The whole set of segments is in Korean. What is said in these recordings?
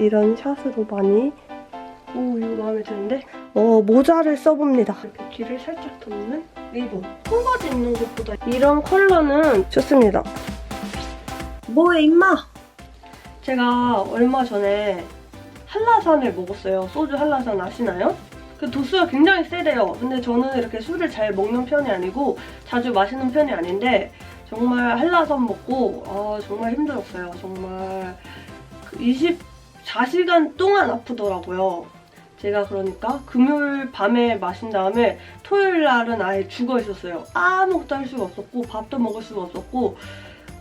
이런 샷으로 많이 오 이거 마음에 드는데? 어 모자를 써봅니다. 이렇게 귀를 살짝 덮는 리본. 통바지 입는 것보다 이런 컬러는 좋습니다. 뭐해 임마! 제가 얼마 전에 한라산을 먹었어요. 소주 한라산 아시나요? 그 도수가 굉장히 세대요. 근데 저는 이렇게 술을 잘 먹는 편이 아니고 자주 마시는 편이 아닌데 정말 한라산 먹고 아, 정말 힘들었어요. 정말 그 20 4시간 동안 아프더라고요. 제가 그러니까 금요일 밤에 마신 다음에 토요일 날은 아예 죽어 있었어요. 아무것도 할 수가 없었고 밥도 먹을 수가 없었고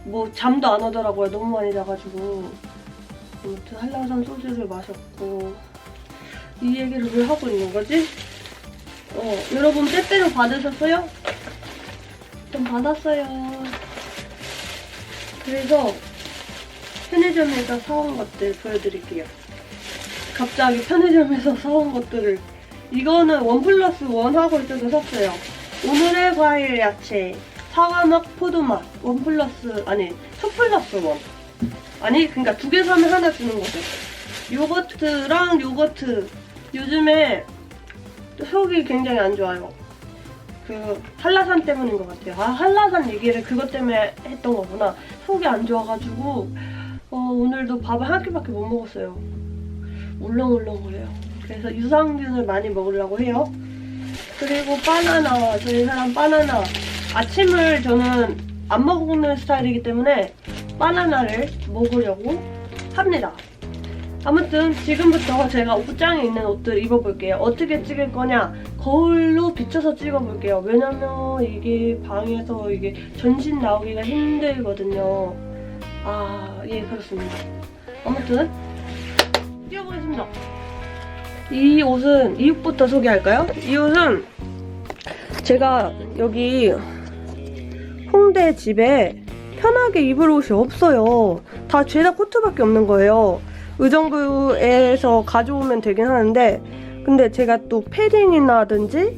뭐 잠도 안 오더라고요. 너무 많이 자가지고 아무튼 한라산 소주를 마셨고 이 얘기를 왜 하고 있는 거지? 어, 여러분 빼빼로 받으셨어요? 좀 받았어요. 그래서 편의점에서 사온 것들 보여드릴게요. 갑자기 편의점에서 사온 것들을 이거는 원 플러스 원 하고 있어서 샀어요. 오늘의 과일 야채 사과맛 포도맛 원 플러스 아니 투 플러스 원 아니 그러니까 두 개 사면 하나 주는 거죠. 요거트랑 요거트 요즘에 속이 굉장히 안 좋아요. 그 한라산 때문인 것 같아요. 아 한라산 얘기를 그것 때문에 했던 거구나. 속이 안 좋아가지고 어, 오늘도 밥을 한 끼밖에 못 먹었어요. 울렁울렁거려요. 그래서 유산균을 많이 먹으려고 해요. 그리고 바나나, 저희 사람 바나나. 아침을 저는 안 먹는 스타일이기 때문에 바나나를 먹으려고 합니다. 아무튼 지금부터 제가 옷장에 있는 옷들 입어볼게요. 어떻게 찍을 거냐? 거울로 비춰서 찍어볼게요. 왜냐면 이게 방에서 이게 전신 나오기가 힘들거든요. 아, 예, 그렇습니다. 아무튼 뛰어보겠습니다. 이 옷은 이 옷부터 소개할까요? 이 옷은 제가 여기 홍대 집에 편하게 입을 옷이 없어요. 다 죄다 코트밖에 없는 거예요. 의정부에서 가져오면 되긴 하는데 근데 제가 또 패딩이라든지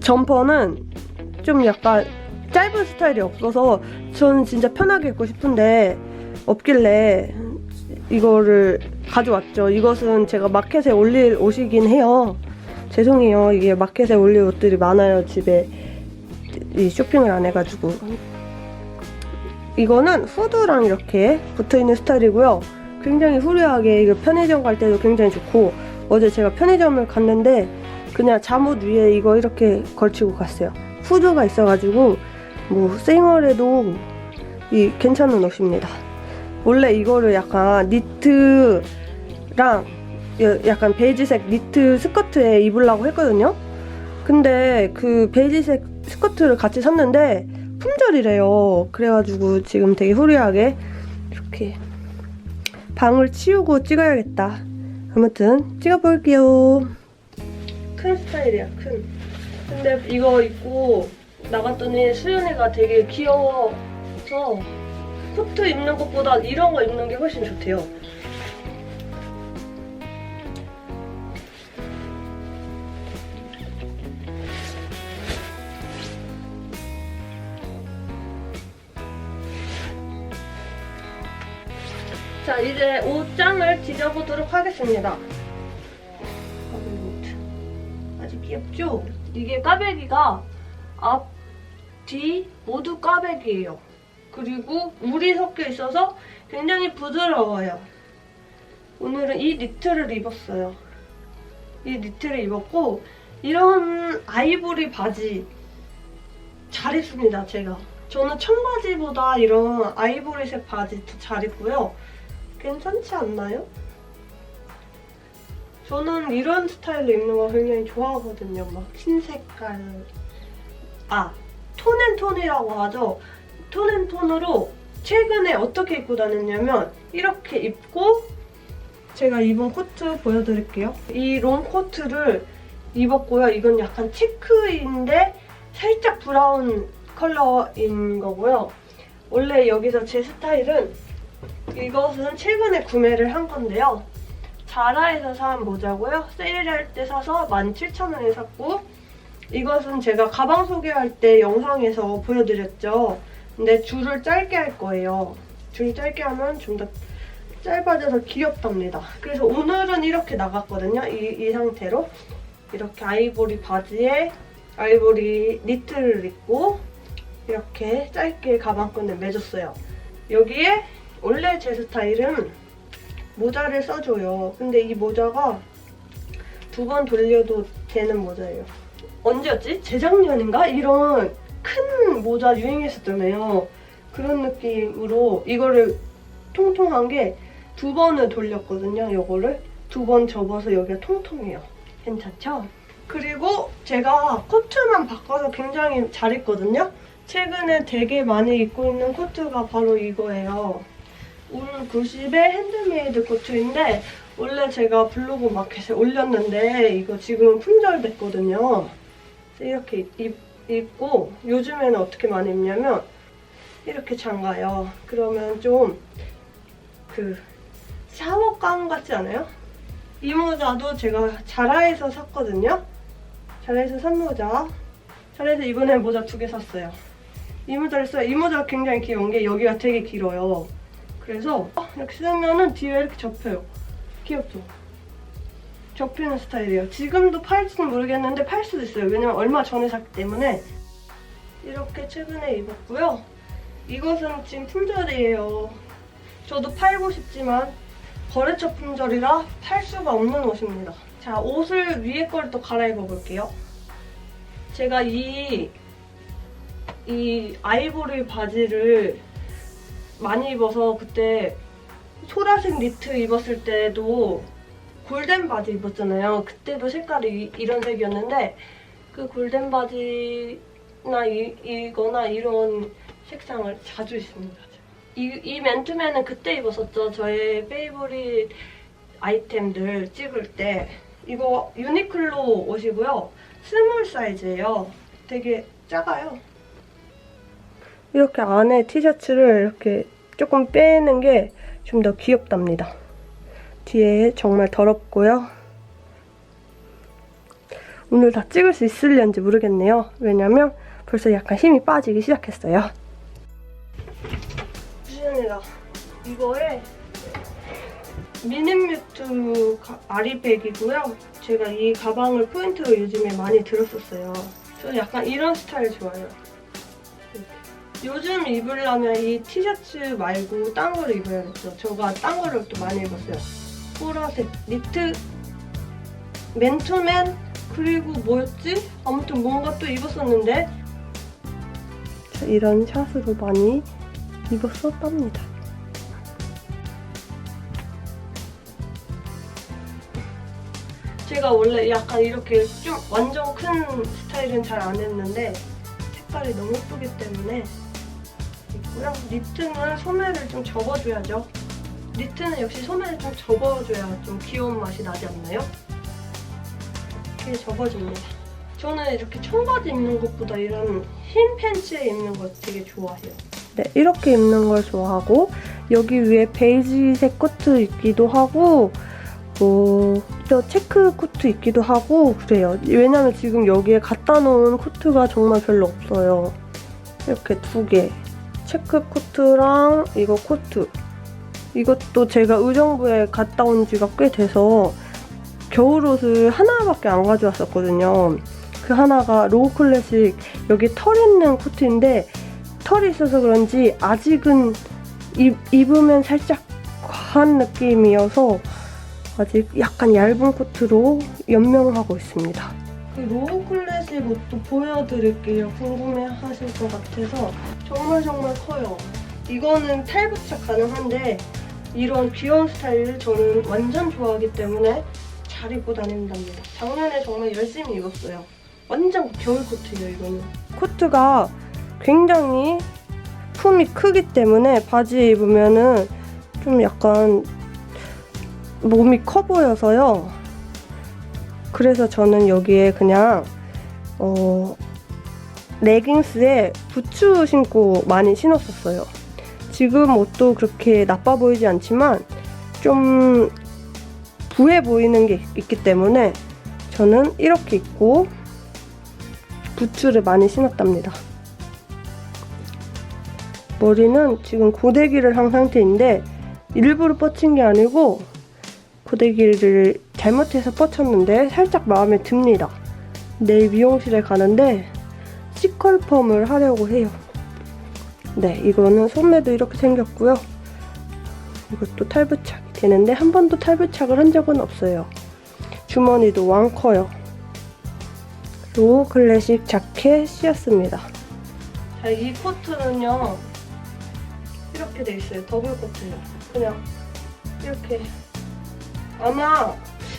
점퍼는 좀 약간 짧은 스타일이 없어서 저는 진짜 편하게 입고 싶은데 없길래 이거를 가져왔죠. 이것은 제가 마켓에 올릴 옷이긴 해요. 죄송해요. 이게 마켓에 올릴 옷들이 많아요. 집에 이 쇼핑을 안 해가지고. 이거는 후드랑 이렇게 붙어있는 스타일이고요. 굉장히 후리하게 이거 편의점 갈 때도 굉장히 좋고 어제 제가 편의점을 갔는데 그냥 잠옷 위에 이거 이렇게 걸치고 갔어요. 후드가 있어가지고 뭐 생얼에도 이 괜찮은 옷입니다. 원래 이거를 약간 니트랑 여- 약간 베이지색 니트 스커트에 입으려고 했거든요. 근데 그 베이지색 스커트를 같이 샀는데 품절이래요. 그래가지고 지금 되게 후리하게 이렇게 방을 치우고 찍어야겠다. 아무튼 찍어볼게요. 큰 스타일이야, 큰. 근데 이거 입고 나갔더니 수연이가 되게 귀여워서 코트 입는 것보다 이런 거 입는 게 훨씬 좋대요. 자, 이제 옷장을 뒤져보도록 하겠습니다. 아주 귀엽죠? 이게 까베기가 앞, 뒤 모두 까베기예요. 그리고 물이 섞여 있어서 굉장히 부드러워요. 오늘은 이 니트를 입었어요. 이 니트를 입었고 이런 아이보리 바지 잘 입습니다, 제가. 저는 청바지보다 이런 아이보리색 바지 더잘 입고요. 괜찮지 않나요? 저는 이런 스타일로 입는 거 굉장히 좋아하거든요. 막 흰 색깔. 아, 톤앤톤이라고 하죠. 톤앤톤으로 최근에 어떻게 입고 다녔냐면 이렇게 입고 제가 입은 코트 보여드릴게요. 이 롱 코트를 입었고요. 이건 약간 체크인데 살짝 브라운 컬러인 거고요. 원래 여기서 제 스타일은 이것은 최근에 구매를 한 건데요. 자라에서 산 모자고요. 세일할 때 사서 17,000원에 샀고 이것은 제가 가방 소개할 때 영상에서 보여드렸죠. 근데 줄을 짧게 할 거예요. 줄 짧게 하면 좀 더 짧아져서 귀엽답니다. 그래서 오늘은 이렇게 나갔거든요. 이, 이 상태로. 이렇게 아이보리 바지에 아이보리 니트를 입고 이렇게 짧게 가방끈을 매줬어요. 여기에 원래 제 스타일은 모자를 써줘요. 근데 이 모자가 두 번 돌려도 되는 모자예요. 언제였지? 재작년인가? 이런 큰 모자 유행했었잖아요. 그런 느낌으로 이거를 통통한 게 두 번을 돌렸거든요. 이거를 두 번 접어서 여기가 통통해요. 괜찮죠? 그리고 제가 코트만 바꿔서 굉장히 잘 입거든요. 최근에 되게 많이 입고 있는 코트가 바로 이거예요. 울 90의 핸드메이드 코트인데 원래 제가 블로그 마켓에 올렸는데 이거 지금 품절됐거든요. 이렇게 입, 입고 요즘에는 어떻게 많이 입냐면 이렇게 장가요. 그러면 좀 그 샤워감 같지 않아요? 이 모자도 제가 자라에서 샀거든요. 자라에서 산 모자. 자라에서 이번에 모자 두 개 샀어요. 이 모자를 써요. 이 모자가 굉장히 귀여운 게 여기가 되게 길어요. 그래서 이렇게 쓰면은 뒤에 이렇게 접혀요. 귀엽죠? 접히는 스타일이에요. 지금도 팔지는 모르겠는데 팔 수도 있어요. 왜냐면 얼마 전에 샀기 때문에 이렇게 최근에 입었고요. 이것은 지금 품절이에요. 저도 팔고 싶지만 거래처 품절이라 팔 수가 없는 옷입니다. 자, 옷을 위에 거를 또 갈아입어 볼게요. 제가 이, 이 아이보리 바지를 많이 입어서 그때 소라색 니트 입었을 때도 골덴 바지 입었잖아요. 그때도 색깔이 이- 이 런 색이었는데 그 골덴 바지나 이, 이거나 이런 색상을 자주 입습니다. 이, 이 맨투맨은 그때 입었었죠. 저의 페이보릿 아이템들 찍을 때 이거 유니클로 옷이고요. 스몰 사이즈예요. 되게 작아요. 이렇게 안에 티셔츠를 이렇게 조금 빼는 게 좀 더 귀엽답니다. 뒤에 정말 더럽고요. 오늘 다 찍을 수 있을려는지 모르겠네요. 왜냐면 벌써 약간 힘이 빠지기 시작했어요. 수연이가 이거에 미니뮤트 가- 아리백이고요. 제가 이 가방을 포인트로 요즘에 많이 들었었어요. 저 약간 이런 스타일 좋아해요. 요즘 입으려면 이 티셔츠 말고 딴 거를 입어야겠죠. 제가 딴 거를 또 많이 입었어요. 보라색 니트, 맨투맨, 그리고 뭐였지? 아무튼 뭔가 또 입었었는데 자, 이런 샷으로 많이 입었었답니다. 제가 원래 약간 이렇게 좀 완전 큰 스타일은 잘 안 했는데 색깔이 너무 예쁘기 때문에 있고요. 니트는 소매를 좀 접어줘야죠. 니트는 역시 소매를 좀 접어줘야 좀 귀여운 맛이 나지 않나요? 이렇게 접어줍니다. 저는 이렇게 청바지 입는 것보다 이런 흰 팬츠에 입는 거 되게 좋아해요. 네, 이렇게 입는 걸 좋아하고 여기 위에 베이지색 코트 입기도 하고 뭐, 저 체크 코트 입기도 하고 그래요. 왜냐면 지금 여기에 갖다 놓은 코트가 정말 별로 없어요. 이렇게 두 개. 체크 코트랑 이거 코트. 이것도 제가 의정부에 갔다 온 지가 꽤 돼서 겨울옷을 하나밖에 안 가져왔었거든요. 그 하나가 로우 클래식 여기 털 있는 코트인데 털이 있어서 그런지 아직은 입, 입으면 살짝 과한 느낌이어서 아직 약간 얇은 코트로 연명하고 있습니다. 그 로우 클래식 옷도 보여드릴게요. 궁금해 하실 것 같아서 정말 정말 커요. 이거는 탈부착 가능한데 이런 귀여운 스타일을 저는 완전 좋아하기 때문에 잘 입고 다닌답니다. 작년에 정말 열심히 입었어요. 완전 겨울 코트예요, 이거는. 코트가 굉장히 품이 크기 때문에 바지에 입으면은 좀 약간 몸이 커 보여서요. 그래서 저는 여기에 그냥 어 레깅스에 부츠 신고 많이 신었었어요. 지금 옷도 그렇게 나빠 보이지 않지만 좀 부해 보이는 게 있기 때문에 저는 이렇게 입고 부츠를 많이 신었답니다. 머리는 지금 고데기를 한 상태인데 일부러 뻗친 게 아니고 고데기를 잘못해서 뻗쳤는데 살짝 마음에 듭니다. 내일 미용실에 가는데 시컬펌을 하려고 해요. 네, 이거는 소매도 이렇게 생겼고요. 이것도 탈부착이 되는데 한 번도 탈부착을 한 적은 없어요. 주머니도 왕 커요. 로 클래식 자켓이었습니다. 자, 이 코트는요. 이렇게 돼 있어요. 더블 코트요. 그냥 이렇게 아마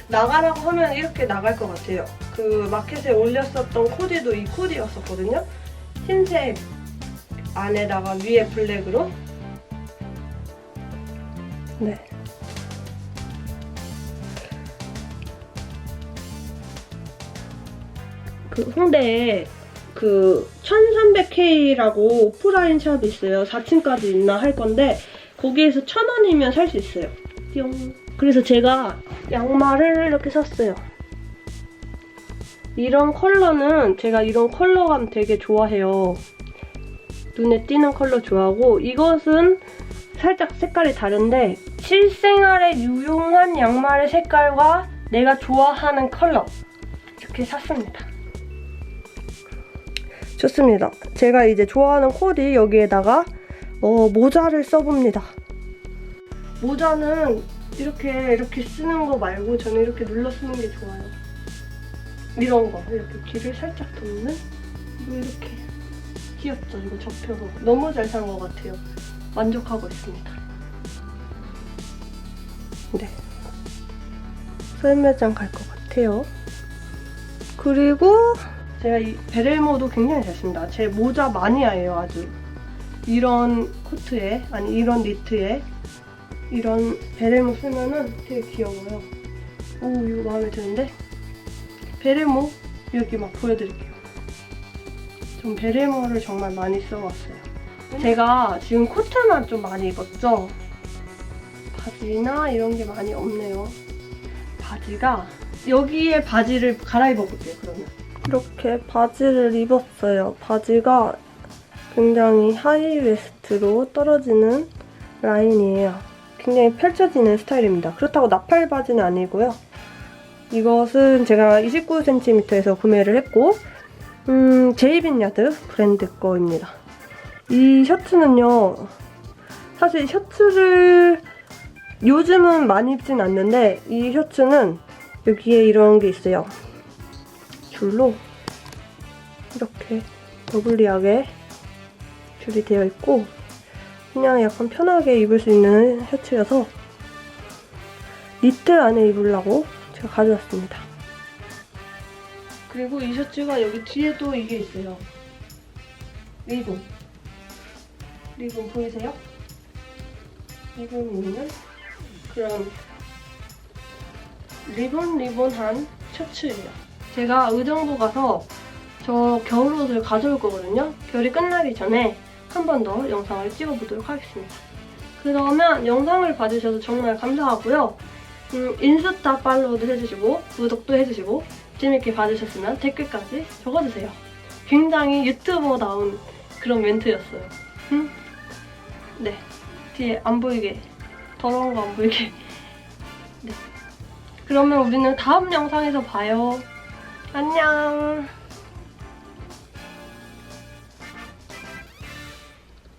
나가라고 하면 이렇게 나갈 것 같아요. 그 마켓에 올렸었던 코디도 이 코디였었거든요. 흰색 안에다가 위에 블랙으로 네. 그 홍대에 그 1300K라고 오프라인 샵이 있어요. 4층까지 있나 할 건데 거기에서 1000원이면 살 수 있어요. 뿅. 그래서 제가 양말을 이렇게 샀어요. 이런 컬러는 제가 이런 컬러감 되게 좋아해요. 눈에 띄는 컬러 좋아하고 이것은 살짝 색깔이 다른데 실생활에 유용한 양말의 색깔과 내가 좋아하는 컬러 이렇게 샀습니다. 좋습니다. 제가 이제 좋아하는 코디 여기에다가 어, 모자를 써봅니다. 모자는 이렇게 이렇게 쓰는 거 말고 저는 이렇게 눌러 쓰는 게 좋아요. 이런 거 이렇게 귀를 살짝 이거 이렇게 귀엽죠? 이거 접혀서 너무 잘 산 것 같아요. 만족하고 있습니다. 네. 소매장 갈 것 같아요. 그리고 제가 이 베렐모도 굉장히 잘 씁니다. 제 모자 마니아예요, 아주. 이런 코트에, 아니 이런 니트에 이런 베렐모 쓰면은 되게 귀여워요. 오, 이거 마음에 드는데? 베레모 여기 막 보여드릴게요. 전 베레모를 정말 많이 써왔어요. 제가 지금 코트만 좀 많이 입었죠? 바지나 이런 게 많이 없네요. 바지가 여기에 바지를 갈아입어 볼게요, 그러면. 이렇게 바지를 입었어요. 바지가 굉장히 하이웨스트로 떨어지는 라인이에요. 굉장히 펼쳐지는 스타일입니다. 그렇다고 나팔 바지는 아니고요. 이것은 제가 29cm에서 구매를 했고 음, 제이빈야드 브랜드 거입니다. 이 셔츠는요. 사실 셔츠를 요즘은 많이 입진 않는데 이 셔츠는 여기에 이런 게 있어요. 줄로 이렇게 더블리하게 줄이 되어 있고 그냥 약간 편하게 입을 수 있는 셔츠여서 니트 안에 입으려고 제가 가져왔습니다. 그리고 이 셔츠가 여기 뒤에도 이게 있어요. 리본. 리본 보이세요? 리본 있는 그런 리본 리본한 셔츠예요. 제가 의정부 가서 저 겨울옷을 가져올 거거든요. 겨울이 끝나기 전에 한 번 더 영상을 찍어보도록 하겠습니다. 그러면 영상을 봐주셔서 정말 감사하고요. 음, 인스타 팔로우도 해주시고 구독도 해주시고 재밌게 봐주셨으면 댓글까지 적어주세요. 굉장히 유튜버다운 그런 멘트였어요. 음? 네. 뒤에 안 보이게 더러운 거 안 보이게 네. 그러면 우리는 다음 영상에서 봐요. 안녕.